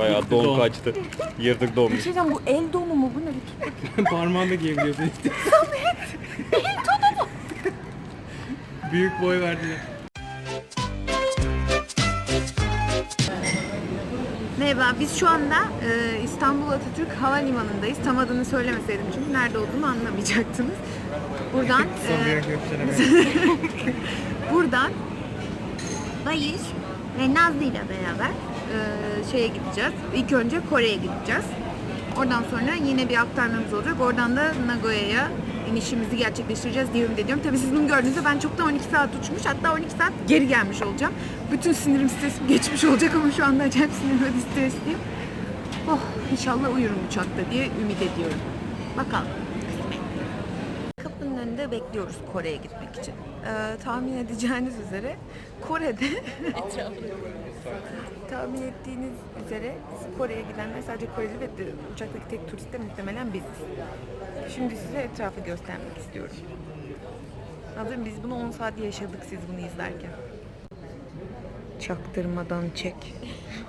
Bayağı don kaçtı. Yırtık don. Bir şey diyeceğim bu el donu mu bu ne? Bir tut- Parmağını da giyebiliyorsun işte. Büyük boy verdiler. Merhaba biz şu anda e, İstanbul Atatürk Havalimanı'ndayız. Tam adını söylemeseydim çünkü nerede olduğumu anlamayacaktınız. Buradan e, buradan Bayış ve Nazlı ile beraber e, şeye gideceğiz. İlk önce Kore'ye gideceğiz. Oradan sonra yine bir aktarmamız olacak. Oradan da Nagoya'ya inişimizi gerçekleştireceğiz diye ümit ediyorum. Tabii siz bunu gördüğünüzde ben çoktan 12 saat uçmuş. Hatta 12 saat geri gelmiş olacağım. Bütün sinirim stresim geçmiş olacak ama şu anda acayip sinirim ve stresliyim. Oh inşallah uyurum uçakta diye ümit ediyorum. Bakalım. Kapının önünde bekliyoruz Kore'ye gitmek için. Ee, tahmin edeceğiniz üzere Kore'de tahmin ettiğiniz üzere Kore'ye gidenler sadece Koreli ve de uçaktaki tek turist de muhtemelen biziz. Şimdi size etrafı göstermek istiyorum. Anladın mı? Biz bunu 10 saat yaşadık siz bunu izlerken. Çaktırmadan çek.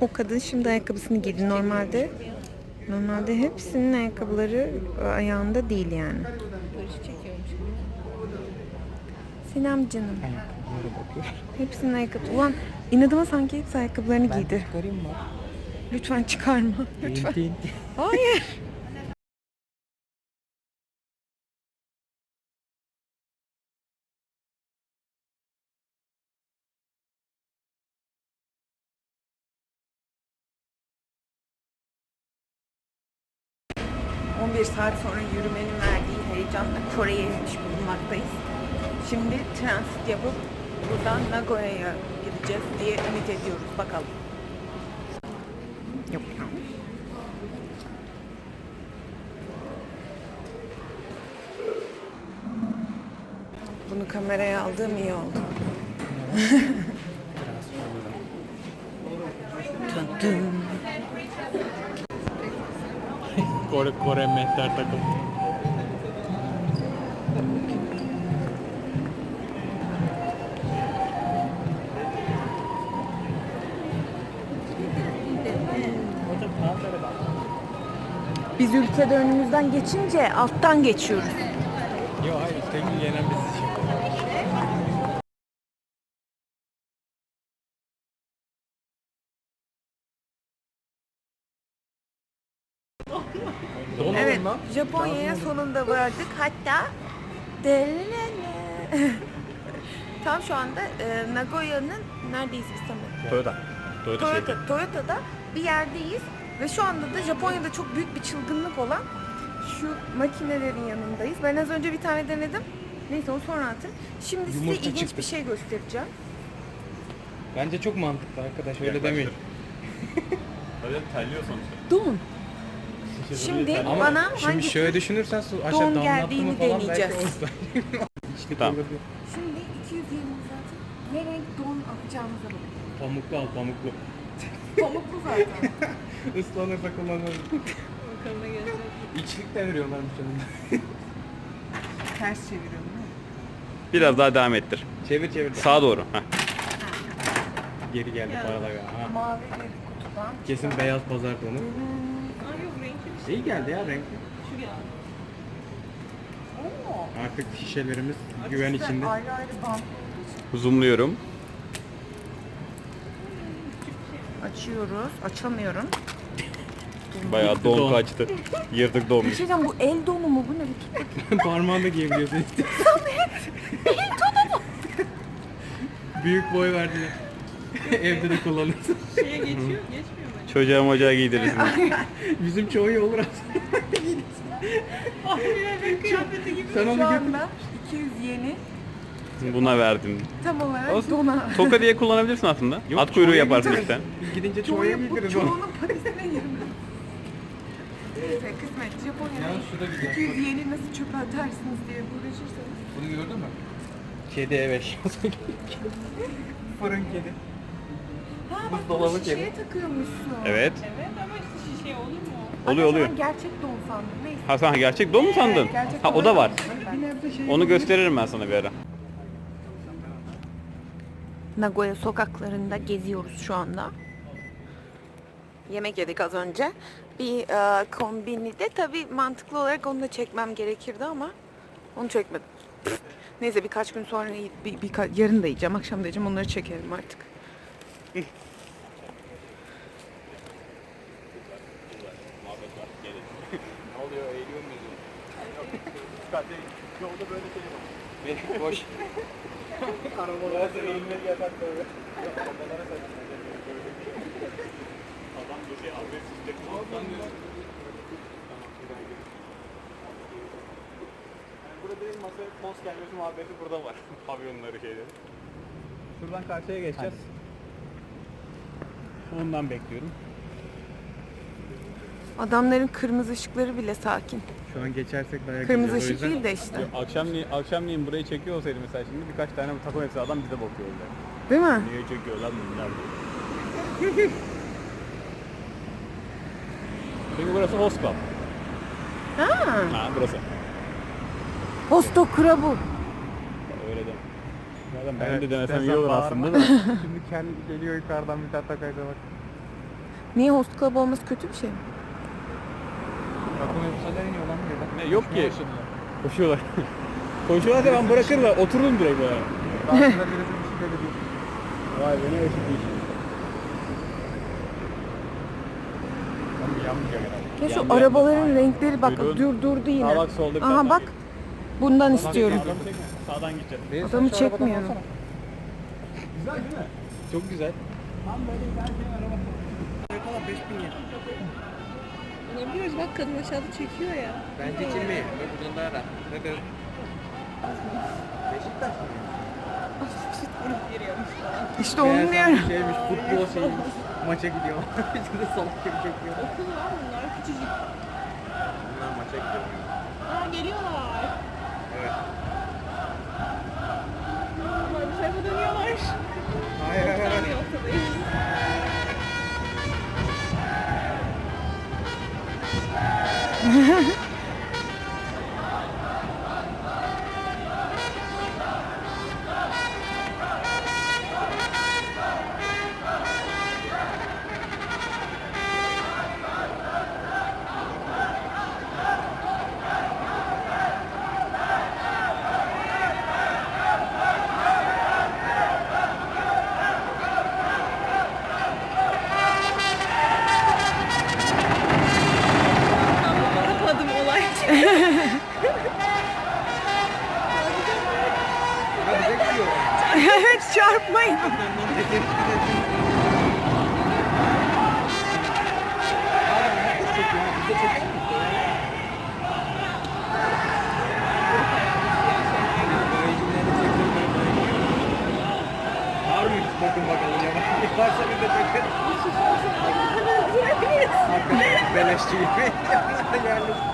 O kadın şimdi ayakkabısını giydi. Normalde normalde hepsinin ayakkabıları ayağında değil yani. Selam canım. Hepsinin ayakkabı. Ulan inadıma sanki hepsi ayakkabılarını giydi. Çıkarayım mı? Lütfen çıkarma. Lütfen. Değil. Hayır. ...11 saat sonra yürümenin verdiği heyecanla Kore'ye inmiş bulunmaktayız. Şimdi transit yapıp buradan Nagoya'ya gideceğiz diye ümit ediyoruz. Bakalım. Yok. Bunu kameraya aldığım iyi oldu. Kore, Kore mehter takım. Biz ülkede önümüzden geçince alttan geçiyoruz. Yok hayır tek yenen. Donalım Evet. Japonya'ya sonunda vardık. Hatta delelele. Tam şu anda e, Nagoya'nın neredeyiz biz tam? Toyota. Toyota. Toyota, Toyota'da bir yerdeyiz ve şu anda da Japonya'da çok büyük bir çılgınlık olan şu makinelerin yanındayız. Ben az önce bir tane denedim. Neyse onu sonra atayım. Şimdi Yumurta size ilginç çıktı. bir şey göstereceğim. Bence çok mantıklı arkadaş öyle Yaklaştır. demeyin. Öyle terliyor sonuçta. Don. Şimdi Ama bana şimdi hangi şöyle düşünürsen su aşağı don damlattı mı geldiğini falan belki deneyeceğiz. olsa. İçlik Tamam. olur. Şimdi 220 zaten ne renk don alacağımıza bakın. Pamuklu al pamuklu. Pamuklu zaten. Islanırsa kullanırız. İçlik de veriyorlarmış yanında. Ters çeviriyorum değil mi? Biraz daha devam ettir. Çevir çevir. Sağa doğru. Heh. Geri geldi paralar ya. Ha. Mavi bir kutudan. Kesin beyaz pazar tonu. İyi geldi ya renk. Oo. Artık şişelerimiz güven içinde. Ayrı ayrı bant. Zoomluyorum. Açıyoruz. Açamıyorum. Bayağı don, Don. kaçtı. Yırtık don. Bir şey diyeceğim bu el donu mu bu ne? Bir tut bakayım. Parmağını da giyebiliyorsun. Büyük boy verdiler. Evde de kullanırsın. Çocuğa mocağa giydirirsin. Bizim çoğu iyi olur aslında. Sen onu Şu götür. anda 200 yeni Buna verdim. tam olarak Olsun. dona. Toka diye kullanabilirsin aslında. Yok, At kuyruğu çoğuya yaparsın işte. Biz gidince çoğuya Çoğunun, gideriz onu. çoğunun patisine yerim. Neyse kısmet. Japonya'da Ya şu da güzel. 200 yeni nasıl çöpe atarsınız diye uğraşırsanız. Bunu gördün mü? Kedi eve Fırın kedi. Ha bak Buzdolabı bu şişeye kedi. takıyormuşsun. Evet. Evet ama işte şişe olur mu? Oluyor oluyor. zaman gerçek don sandım. Neyse. Ha sen gerçek don mu sandın? Gerçek Ha don o da var. sandım. Şey Onu gösteririm ben sana bir ara. Nagoya sokaklarında geziyoruz şu anda. Yemek yedik az önce. Bir e, kombini de tabii mantıklı olarak onu da çekmem gerekirdi ama onu çekmedim. Neyse birkaç gün sonra bir, birka- yarın da yiyeceğim, akşam da yiyeceğim onları çekerim artık. Ne oluyor? Eğiliyor muyuz? Dikkatli. Yolda böyle şey var. Benim boş. Arabalara eğilmeli yatak böyle. Arabalara Adam agresiflik. Burada değil masa mos gelmesi muhabbeti burada var. Pavyonları şeyleri. Şuradan karşıya geçeceğiz. Ondan bekliyorum. Adamların kırmızı ışıkları bile sakin. Şu an geçersek dayak Kırmızı yiyeceğiz. ışık değil de işte. Akşamleyin, akşamleyin burayı çekiyor olsaydı mesela şimdi birkaç tane takım elbise adam bize bakıyor öyle. Değil mi? Niye çekiyor lan bunlar diye. Çünkü burası host club. Ha. Ha burası. Hosto Krabu. Öyle de. Zaten ben Evet, de demesem iyi olur bağırma. aslında da. Şimdi kendi geliyor yukarıdan bir tahta kayda bak. Niye host club olması kötü bir şey mi? Takım elbiseler iniyor lan birden. Ne, yok ki. Koşuyorlar. Koşuyorlar da ben bırakırlar. Otururum direkt böyle. Karşıda birisi bir şey dedi. Vay be ne eşit bir iş. Tam yanmıyor. Ya şu Yandı, arabaların renkleri bak Buyurun. dur durdu yine. Bak solda bir Aha tane bak. Bundan istiyorum. Adamı çekme, Sağdan gideceğiz. Adamı arabadan çekmiyorum. alsana. Güzel değil mi? Çok güzel. Tam böyle bir tane araba. Falan 5000 yen. İnebiliyoruz bak kadın aşağıda çekiyor ya. Bence Çinli. Ve buradan daha rahat. Ne kadar? Beşiktaş mı? İşte onu Meğersem diyorum. bir şeymiş, futbol şeymiş. Maça gidiyor. Bizim de salak gibi çekiyor. Okul var bunlar küçücük. Bunlar maça gidiyor. Aa geliyorlar. Evet. Bunlar bu tarafa dönüyorlar. Hayır hayır hayır. bir ortadayım. Atmadım ไม่ไม่ใช่ยานุ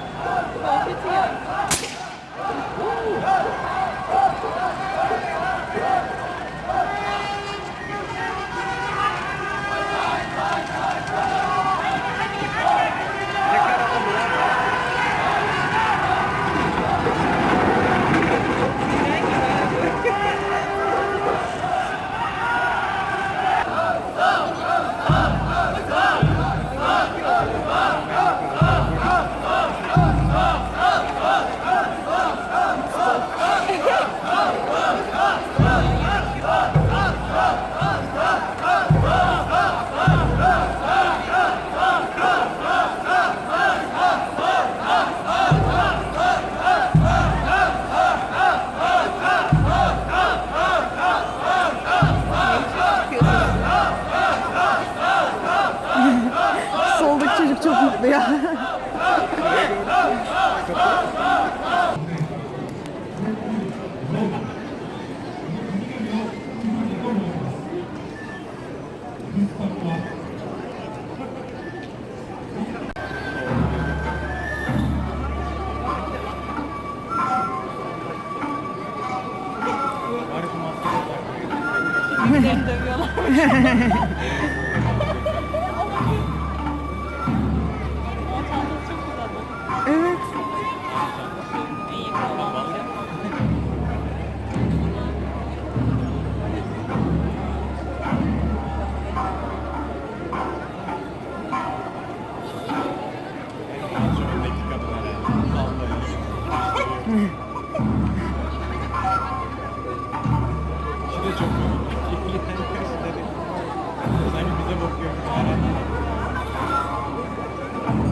çok mutlu ya. Dövüyorlar. İşi de çok Sanki bize bakıyor bir tane.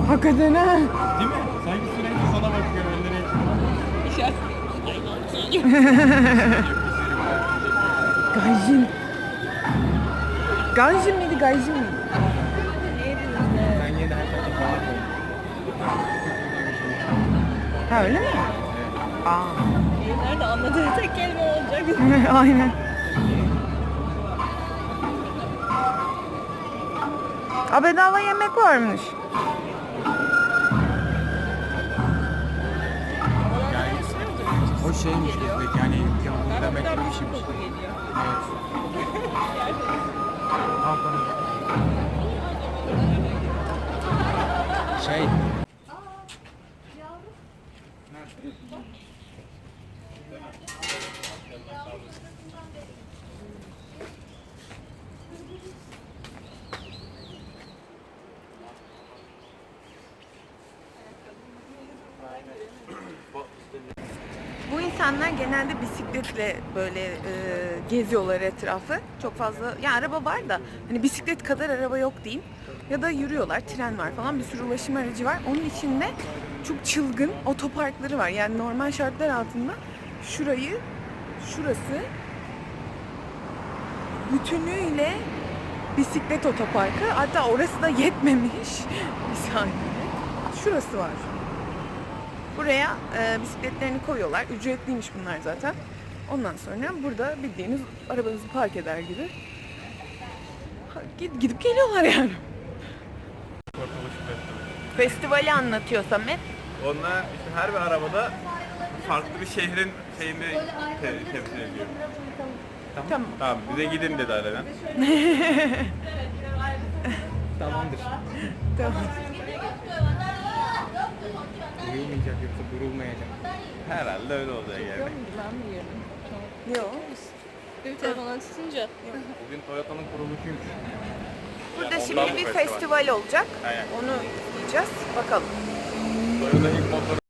Hakikaten ha. Değil mi? Sanki sürekli sana bakıyor elleri. Gajin. Ganjin miydi, Gajin miydi? Ben yine de her şeyi bağlı. Ha öyle mi? Aa. Nerede anladığı tek kelime olacak. Aynen. Aa bedava yemek varmış. O şeymiş bizdeki yani yanında beklemişim. Koku geliyor. Şey. Bu insanlar genelde bisikletle böyle e, geziyorlar etrafı. Çok fazla, ya araba var da hani bisiklet kadar araba yok diyeyim. Ya da yürüyorlar, tren var falan bir sürü ulaşım aracı var. Onun içinde çok çılgın otoparkları var. Yani normal şartlar altında şurayı, şurası bütünüyle bisiklet otoparkı. Hatta orası da yetmemiş. Bir saniye. Şurası var. Buraya e, bisikletlerini koyuyorlar. Ücretliymiş bunlar zaten. Ondan sonra burada bildiğiniz arabanızı park eder gibi ha, gid- gidip geliyorlar yani. Festivali anlatıyor Samet. Onlar işte her bir arabada farklı bir şehrin şeyini te- temsil ediyor. Tamam. Tamam bize gidin dedi aradan. Tamamdır. Tamam. Durulmayacak yoksa durulmayacak. Herhalde öyle olacak yani. Ben biliyorum. Yok. Bir telefondan tutunca. Bugün Toyota'nın kuruluşuymuş. Burada Ondan şimdi bu bir festival. festival olacak. Aynen. Onu izleyeceğiz. Bakalım. Toyota ilk motoru